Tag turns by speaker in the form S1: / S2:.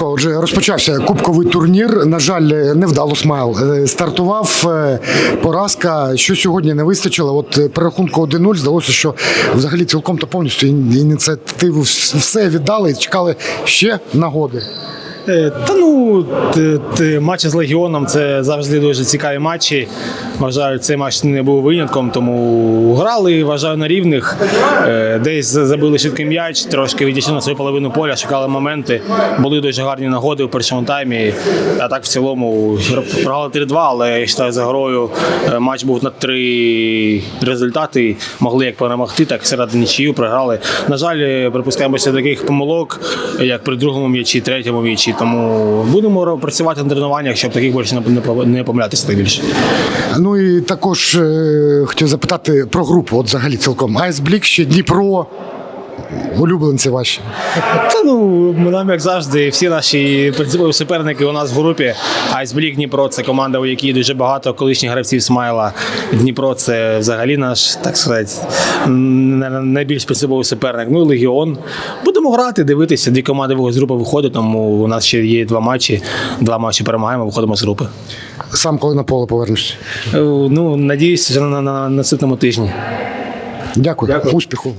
S1: Отже, розпочався кубковий турнір. На жаль, невдало смайл е, стартував. е, Поразка. Що сьогодні не вистачило? От перерахунку при рахунку 1-0 здалося, що взагалі цілком та повністю ініціативу все віддали і чекали ще нагоди.
S2: Е, Та ну матчі з Легіоном це завжди дуже цікаві матчі. Вважаю, цей матч не був винятком, тому грали, вважаю, на рівних. Е, Десь забили швидкий м'яч, трошки відійшли на свою половину поля, шукали моменти. Були дуже гарні нагоди у першому таймі. А так в цілому програли 3-2, але я вважаю, за грою е, матч був на три результати. Могли як перемогти, так серед нічию програли. На жаль, припускаємося таких помилок, як при другому м'ячі, третьому м'ячі. Тому будемо працювати на тренуваннях, щоб таких більше не- помилятися так більше.
S1: Ну і також е, хотів запитати про групу. От взагалі цілком. Айсблік ще Дніпро. Улюбленці ваші.
S2: Та ну нам як завжди, всі наші принципові суперники у нас в групі. Айсблік Дніпро це команда, у якій дуже багато колишніх гравців Смайла. Дніпро це взагалі наш, так сказати, найбільш принциповий суперник. Ну і Легіон. Будемо грати, дивитися. Дві команди з групи виходять, тому у нас ще є два матчі. Два матчі перемагаємо, виходимо з групи.
S1: Сам коли на поле повернешся.
S2: Е, Ну, надіюся, що на, на, на наступному тижні.
S1: Дякую.
S2: Дякую.
S1: Успіху.